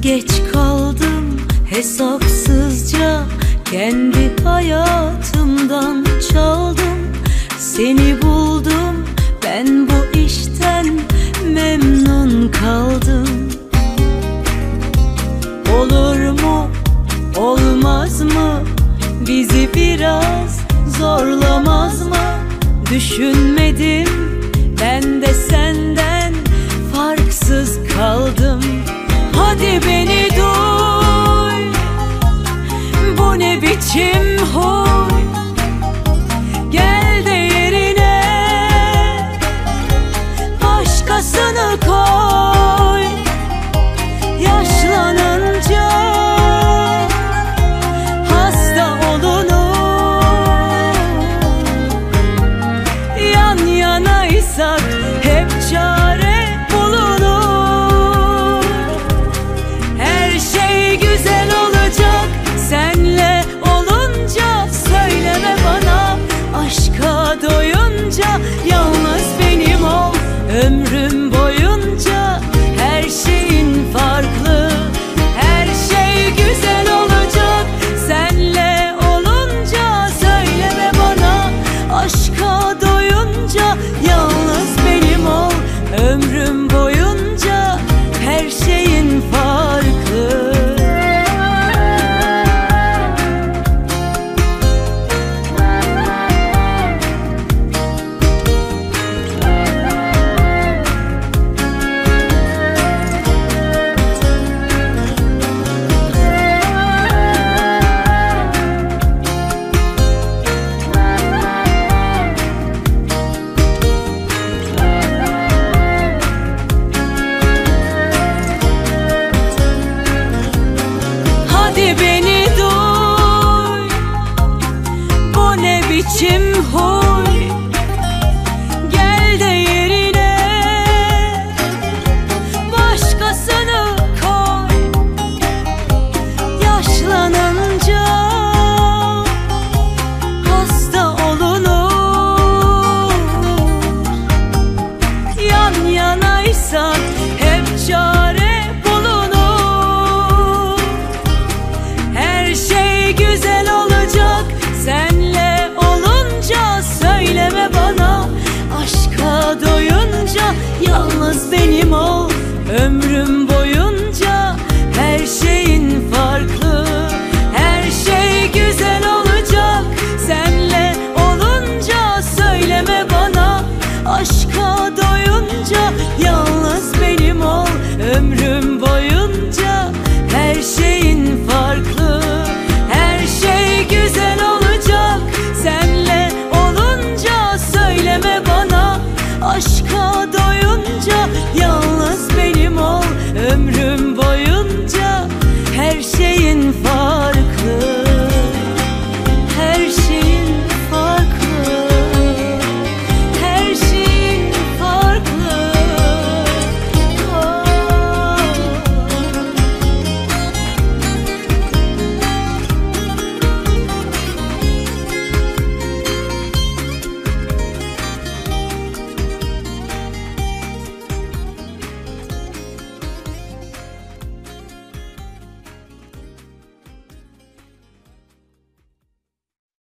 Geç kaldım hesapsızca Kendi hayatımdan çaldım. Seni buldum ben bu işten Memnun kaldım. Olur mu olmaz mı? Bizi biraz zorlamaz mı? Düşünmedim 比金红。yalnız benim ol ömrüm for